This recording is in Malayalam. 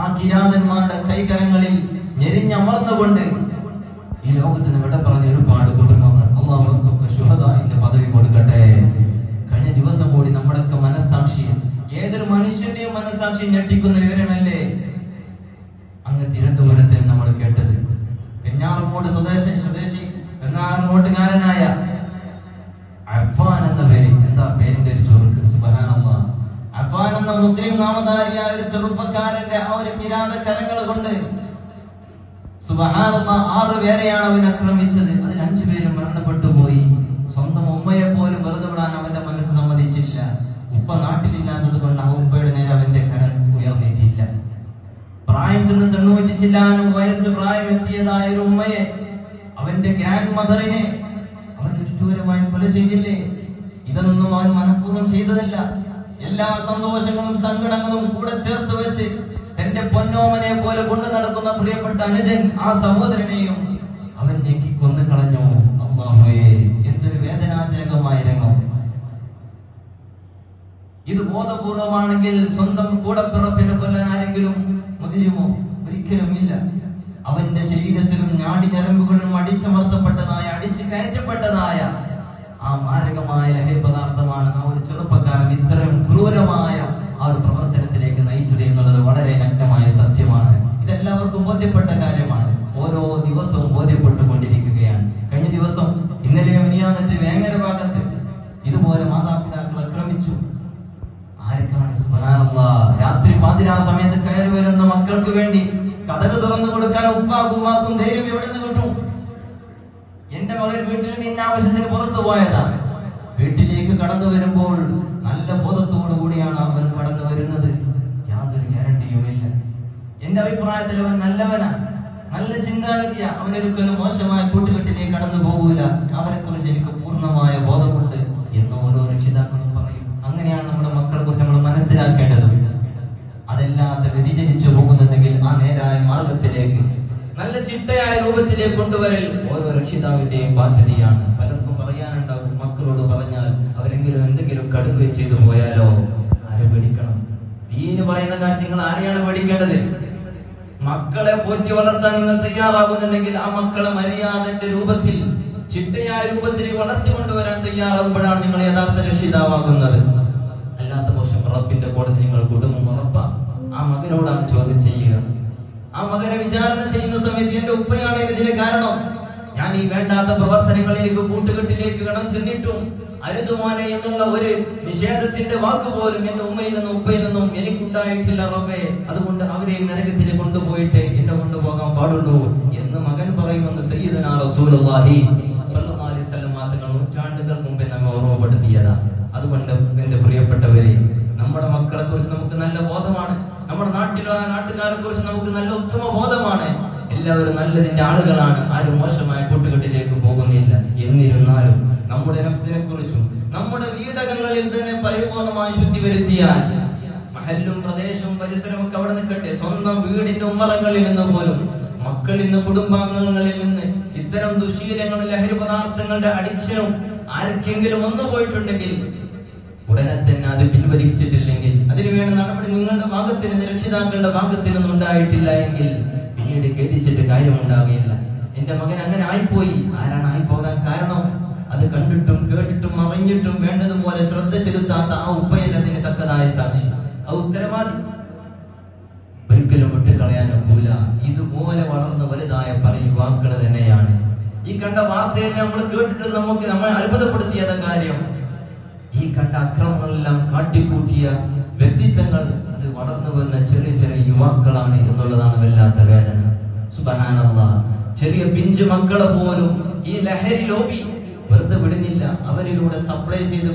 ആ കിരാതന്മാരുടെ കൈകരങ്ങളിൽ ഞെരിഞ്ഞമർന്നുകൊണ്ട് ഈ ലോകത്തിന് വിട പറഞ്ഞ ഒരുപാട് കുടുംബങ്ങൾ അള്ളാഹുക്കൊക്കെ ശുഹദാന്റെ പദവി കൊടുക്കട്ടെ. കഴിഞ്ഞ ദിവസം കൂടി നമ്മുടെയൊക്കെ മനസ്സാക്ഷി ഏതൊരു മനുഷ്യന്റെയും മനസ്സാക്ഷി ഞെട്ടിക്കുന്ന വിവരമല്ലേ? അങ്ങ് തിരുവനന്തപുരത്ത് നമ്മൾ കേട്ടത്. പെഞ്ഞാറങ്ങോട്ട് സ്വദേശി സ്വദേശി പെഞ്ഞാറങ്ങോട്ടുകാരനായ അഫാൻ എന്ന പേര് എന്താ പേരിന്റെ ഒരു ചുരുക്ക് സുബഹാനല്ലാ അഫാൻ എന്ന മുസ്ലിം നാമധാരിയായ ഒരു ചെറുപ്പക്കാരന്റെ ആ ഒരു കിരാത കരങ്ങൾ കൊണ്ട് സുബഹാനല്ല ആറ് പേരെയാണ് അവൻ ആക്രമിച്ചത്. അതിൽ അഞ്ചു പേരും മരണപ്പെട്ടു പോയി. സ്വന്തം ഉമ്മയെ പോലും വെറുതെ വിടാൻ അവന്റെ മനസ്സ് സമ്മതിച്ചില്ല. ഉപ്പ നാട്ടിലില്ലാത്തത് കൊണ്ട് ആ ഉപ്പയുടെ നേരെ അവന്റെ കരൻ ഉയർന്നിട്ടില്ല. പ്രായം ചെന്ന് തൊണ്ണൂറ്റി ചില്ലാനും വയസ്സ് പ്രായം എത്തിയതായ ഒരു ഉമ്മയെ അവന്റെ ഗ്രാൻഡ് മദറിനെ അവൻ നിഷ്ഠൂരമായി കൊല ചെയ്തില്ലേ? ഇതൊന്നും അവൻ മനഃപൂർവം ചെയ്തതല്ല. എല്ലാ സന്തോഷങ്ങളും സങ്കടങ്ങളും കൂടെ ചേർത്ത് വെച്ച് തന്റെ പൊന്നോമനെ പോലെ കൊണ്ടു നടക്കുന്ന പ്രിയപ്പെട്ട അനുജൻ ആ സഹോദരനെയും അവൻ ഞെക്കി കൊന്നു കളഞ്ഞു. അള്ളാഹുവേ എന്തൊരു വേദനാജനകമായ രംഗം. ഇത് ബോധപൂർവമാണെങ്കിൽ സ്വന്തം കൂടപ്പിറപ്പിനെ കൊല്ലാൻ ആരെങ്കിലും മുതിരുമോ? ഒരിക്കലും ഇല്ല അവന്റെ ശരീരത്തിലും ഞാടി ഞരമ്പുകളും അടിച്ചമർത്തപ്പെട്ടതായ അടിച്ചു കയറ്റപ്പെട്ടതായ ആ മാരകമായ ലഹരി പദാർത്ഥമാണ് ആ ഒരു ഇത്തരം ക്രൂരമായ ആ ഒരു പ്രവർത്തനത്തിലേക്ക് നയിച്ചത് എന്നുള്ളത് വളരെ നഗ്നമായ സത്യമാണ്. ഇതെല്ലാവർക്കും ബോധ്യപ്പെട്ട കാര്യമാണ്. ഓരോ ദിവസവും ബോധ്യപ്പെട്ടുകൊണ്ടിരിക്കുകയാണ്. കഴിഞ്ഞ ദിവസം ഇന്നലെ മിനിയാന്നിട്ട് വേങ്ങര ഭാഗത്ത് ഇതുപോലെ മാതാപിതാക്കൾ ആക്രമിച്ചു. ആർക്കാണ്? രാത്രി പാതിരാ സമയത്ത് കയറി വരുന്ന മക്കൾക്ക് വേണ്ടി കഥക് തുറന്നു കൊടുക്കാൻ ഉപ്പാക്കും ധൈര്യം എവിടെ നിന്ന് കിട്ടും? എന്റെ മകൻ വീട്ടിൽ നിന്ന് ആവശ്യത്തിന് പുറത്തു പോയതാണ് വീട്ടിലേക്ക് കടന്നു വരുമ്പോൾ നല്ല ബോധത്തോടു കൂടിയാണ് അവൻ കടന്നു വരുന്നത്. യാതൊരു ഗ്യാരണ്ടിയുമില്ല. എന്റെ അഭിപ്രായത്തിൽ അവൻ നല്ലവനാണ് നല്ല ചിന്താഗതിയാ അവനൊരിക്കലും മോശമായ കൂട്ടുകെട്ടിലേക്ക് കടന്നു പോകൂല. അവനെ കുറിച്ച് എനിക്ക് പൂർണമായ ബോധമുണ്ട് എന്ന് ഓരോ രക്ഷിതാക്കളും പറയും. അങ്ങനെയാണ് നമ്മുടെ മക്കളെ കുറിച്ച് നമ്മൾ മനസ്സിലാക്കേണ്ടത്. അതല്ലാതെ വ്യതിചലിച്ചു പോകുന്നുണ്ടെങ്കിൽ ആ നേരായ മാർഗത്തിലേക്ക് നല്ല ചിട്ടയായ രൂപത്തിലേക്ക് കൊണ്ടുവരൽ ഓരോ രക്ഷിതാവിന്റെയും ബാധ്യതയാണ്. പലർക്കും പറയാനുണ്ടാവും മക്കളോട് പറഞ്ഞാൽ അവരെങ്കിലും എന്തെങ്കിലും കടുകയും ചെയ്തു പോയാലോ? ആരെ പേടിക്കണം? ദീന് പറയുന്ന കാര്യം നിങ്ങൾ ആരെയാണ് പേടിക്കേണ്ടത്? മക്കളെ പോറ്റി വളർത്താൻ നിങ്ങൾ തയ്യാറാകുന്നുണ്ടെങ്കിൽ ആ മക്കളെ മര്യാദന്റെ രൂപത്തിൽ ചിട്ടയായ രൂപത്തിൽ വളർത്തിക്കൊണ്ടുവരാൻ തയ്യാറാകുമ്പോഴാണ് നിങ്ങൾ യഥാർത്ഥ രക്ഷിതാവാകുന്നത്. അല്ലാത്ത പക്ഷം റബ്ബിന്റെ കോടതി നിങ്ങൾ കുടുംബം ഉറപ്പ. ആ മകനോടാണ് ചോദ്യം ചെയ്യുക. ആ മകനെ വിചാരണ ചെയ്യുന്ന സമയത്ത് എന്റെ ഉപ്പയാണ് ഇതിന് കാരണം. ഞാൻ ഈ വേണ്ടാത്ത പ്രവർത്തനങ്ങളിലേക്ക് കൂട്ടുകെട്ടിലേക്ക് കടം ചെന്നിട്ടും അരുതുമാനെ എന്നുള്ള ഒരു നിഷേധത്തിന്റെ വാക്ക് പോലും എന്റെ ഉമ്മയിൽ നിന്നും ഉപ്പയിൽ നിന്നും എനിക്കുണ്ടായിട്ടില്ല റബ്ബേ. അതുകൊണ്ട് അവരെ നരകത്തിൽ കൊണ്ടുപോയിട്ട് എന്നെ കൊണ്ടുപോകാൻ പാടുള്ളൂ എന്ന് മകൻ പറയുമെന്ന് സയ്യിദന റസൂലുള്ളാഹി സ്വല്ലല്ലാഹി അലൈഹി വസല്ലം നൂറ്റാണ്ടുകൾ മുമ്പേ നമ്മെ ഓർമ്മപ്പെടുത്തിയതാ. അതുകൊണ്ട് എന്റെ പ്രിയപ്പെട്ടവരെ നമ്മുടെ മക്കളെ കുറിച്ച് നമുക്ക് നല്ല ബോധമാണ്. നമ്മുടെ നാട്ടിലോ നാട്ടുകാരെ കുറിച്ച് നമുക്ക് നല്ല ഉത്തമ ബോധമാണ്. എല്ലാവരും നല്ലതിന്റെ ആളുകളാണ്. ആരും മോശമായ കൂട്ടുകെട്ടിലേക്ക് പോകുന്നില്ല. എന്നിരുന്നാലും നമ്മുടെ നഫ്സിനെ കുറിച്ചും നമ്മുടെ വീടകങ്ങളിൽ തന്നെ പരിപൂർണമായി ശുദ്ധി വരുത്തിയാൽ മഹല്ലും പ്രദേശവും പരിസരവും ഒക്കെ അവിടെ നിൽക്കട്ടെ. സ്വന്തം വീടിന്റെ ഉമ്മറങ്ങളിൽ നിന്ന് പോലും മക്കളിൽ നിന്ന് കുടുംബാംഗങ്ങളിൽ നിന്ന് ഇത്തരം ദുശീലങ്ങളും ലഹരി പദാർത്ഥങ്ങളുടെ അഡിക്ഷനും ആർക്കെങ്കിലും വന്നു പോയിട്ടുണ്ടെങ്കിൽ ഉടനെ തന്നെ അത് പിൻവലിച്ചിട്ടില്ലെങ്കിൽ അതിന് വേണ്ട നടപടി നിങ്ങളുടെ ഭാഗത്തിന് രക്ഷിതാക്കളുടെ ഭാഗത്തിൽ നിന്നും ഉണ്ടായിട്ടില്ല എങ്കിൽ പിന്നീട് ഖേദിച്ചിട്ട് കാര്യമുണ്ടാകുകയില്ല എന്റെ മകൻ അങ്ങനെ ആയിപ്പോയി. ആരാണ് ആയിപ്പോകാൻ ഒക്കൂല ഇതുപോലെ വളർന്ന് വലുതായ പല യുവാക്കൾ തന്നെയാണ്. ഈ കണ്ട വാർത്തയെ നമ്മൾ കേട്ടിട്ട് നമുക്ക് നമ്മളെ അത്ഭുതപ്പെടുത്തിയത കാര്യം? ഈ കണ്ട അക്രമങ്ങളെല്ലാം കാട്ടിക്കൂട്ടിയ വ്യക്തിത്വങ്ങൾ അത് വളർന്നു വരുന്ന ചെറിയ ചെറിയ യുവാക്കളാണ് എന്നുള്ളതാണ് വല്ലാത്ത വേദന. സുബഹാനല്ല. ചെറിയ പിഞ്ചു മക്കളെ പോലും ഈ ലഹരി ലോബി വെറുതെ വിടുന്നില്ല. അവരിലൂടെ സപ്ലൈ ചെയ്ത്